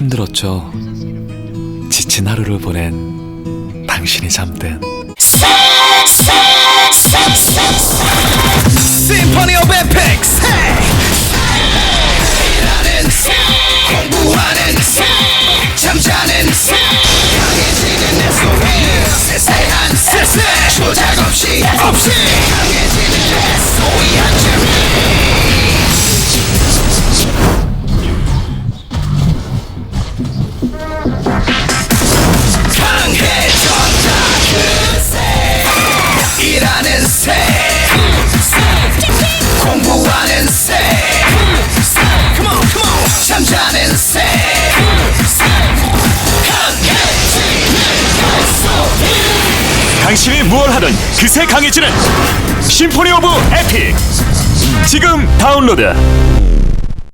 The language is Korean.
힘들었죠. 지친 하루를 보낸 당신이 잠든 of Epics 일하는 공부하는 잠자는 당신이 무얼 하든 그새 강해지는 심포니 오브 에픽. 지금 다운로드